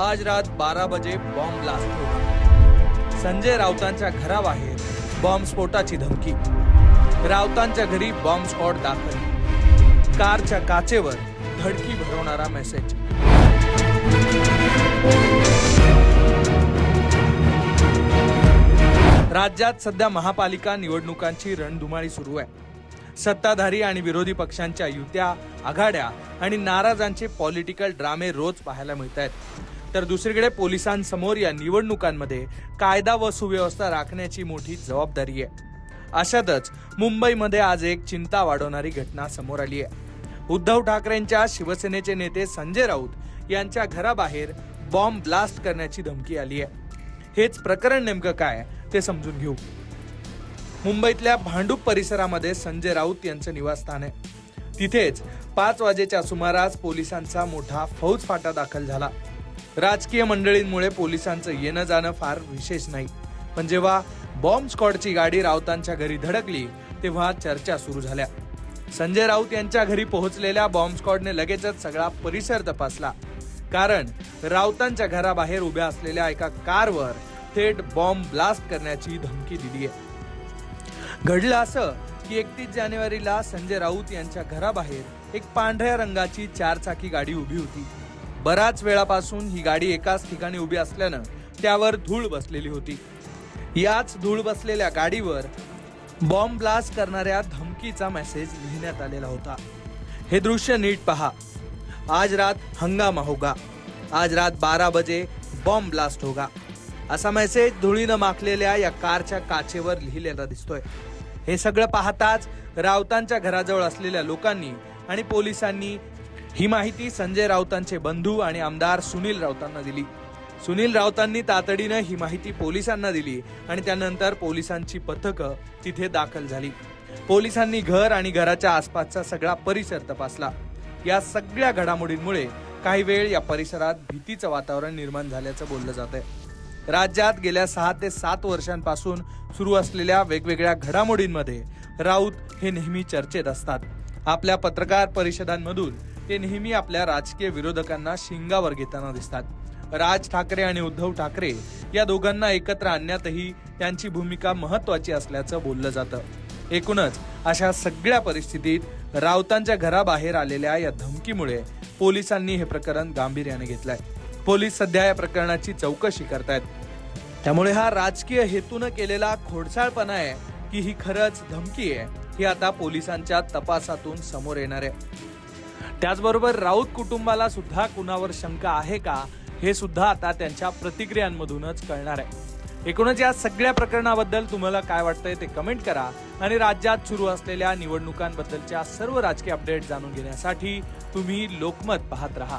आज रात बारा बजे बॉम्ब ब्लास्ट होगा संजय राऊतांच्या घराबाहेर बॉम्बस्फोटाची धमकी. राऊतांच्या घरी बॉम्ब स्फोट दाखल. कारच्या काचेवर धडकी भरवणारा मेसेज. राज्यात सध्या महापालिका निवडणुकांची रणधुमाळी सुरू आहे. सत्ताधारी आणि विरोधी पक्षांच्या युत्या आघाड्या आणि नाराजांचे पॉलिटिकल ड्रामे रोज पाहायला मिळत आहेत तर दुसरीकडे पोलिसांसमोर या निवडणुकांमध्ये कायदा व सुव्यवस्था राखण्याची मोठी जबाबदारी आहे. अशातच मुंबईमध्ये आज एक चिंता वाढवणारी घटना समोर आली आहे. उद्धव ठाकरेंच्या शिवसेनेचे नेते संजय राऊत यांच्या घराबाहेर बॉम्ब ब्लास्ट करण्याची धमकी आली आहे. हेच प्रकरण नेमकं काय ते समजून घेऊ. मुंबईतल्या भांडूप परिसरामध्ये संजय राऊत यांचं निवासस्थान आहे. तिथेच पाच वाजेच्या सुमारास पोलिसांचा मोठा फौज फाटा दाखल झाला. राजकीय मंडळींमुळे पोलिसांचं येणं जाणं फार विशेष नाही. पण जेव्हा बॉम्ब स्क्वॉडची गाडी राऊतांच्या घरी धडकली तेव्हा चर्चा सुरू झाल्या. संजय राऊत यांच्या घरी पोहोचलेल्या बॉम्ब स्क्वॉडने लगेचच सगळा परिसर तपासला. कारण राऊतांच्या घराबाहेर उभ्या असलेल्या एका कारवर थेट बॉम्ब ब्लास्ट करण्याची धमकी दिली आहे घडलं असं की एकतीस जानेवारीला संजय राऊत यांच्या घराबाहेर एक पांढऱ्या रंगाची चारचाकी गाडी उभी होती. बराच वेळापासून ही गाडी एकाच ठिकाणी उभी असल्यानं त्यावर धूळ बसलेली होती. याच धूळ बसलेल्या गाडीवर बॉम्ब ब्लास्ट करणाऱ्या धमकीचा मेसेज लिहिण्यात आलेला होता. हे दृश्य नीट पहा. आज रात हंगामा होगा. आज रात बारा बजे बॉम्ब ब्लास्ट होगा. असा मेसेज धुळीनं माखलेल्या या कारच्या काचेवर लिहिलेला दिसतोय. हे सगळं पाहताच रावतांच्या घराजवळ असलेल्या लोकांनी आणि पोलिसांनी ही माहिती संजय राऊतांचे बंधू आणि आमदार सुनील राऊतांना दिली. सुनील राऊतांनी तातडीनं ही माहिती पोलिसांना दिली आणि त्यानंतर पोलिसांची पथकं तिथे दाखल झाली. पोलिसांनी घर आणि घराच्या आसपासचा सगळा परिसर तपासला. या सगळ्या घडामोडींमुळे काही वेळ या परिसरात भीतीचं वातावरण निर्माण झाल्याचं बोललं जात आहे राज्यात गेल्या सहा ते सात वर्षांपासून सुरू असलेल्या वेगवेगळ्या घडामोडींमध्ये राऊत हे नेहमी चर्चेत असतात. आपल्या पत्रकार परिषदांमधून ते नेहमी आपल्या राजकीय विरोधकांना शिंगावर घेताना दिसतात. राज ठाकरे आणि उद्धव ठाकरे या दोघांना एकत्र आणण्यातही त्यांची भूमिका महत्वाची असल्याचं बोललं जातं. एकूणच अशा सगळ्या परिस्थितीत राऊतांच्या घराबाहेर आलेल्या या धमकीमुळे पोलिसांनी हे प्रकरण गांभीर्याने घेतलंय. पोलीस सध्या या प्रकरणाची चौकशी करतायत. त्यामुळे हा राजकीय हेतून केलेला खोडसाळपणा आहे की ही खरंच धमकी आहे ही आता पोलिसांच्या तपासातून समोर येणार आहे. त्याचबरोबर राऊत कुटुंबाला सुद्धा कुणावर शंका आहे का हे सुद्धा आता त्यांच्या प्रतिक्रियांमधूनच कळणार आहे. एकूणच या सगळ्या प्रकरणाबद्दल तुम्हाला काय वाटतंय ते कमेंट करा आणि राज्यात सुरू असलेल्या निवडणुकांबद्दलच्या सर्व राजकीय अपडेट जाणून घेण्यासाठी तुम्ही लोकमत पाहत राहा.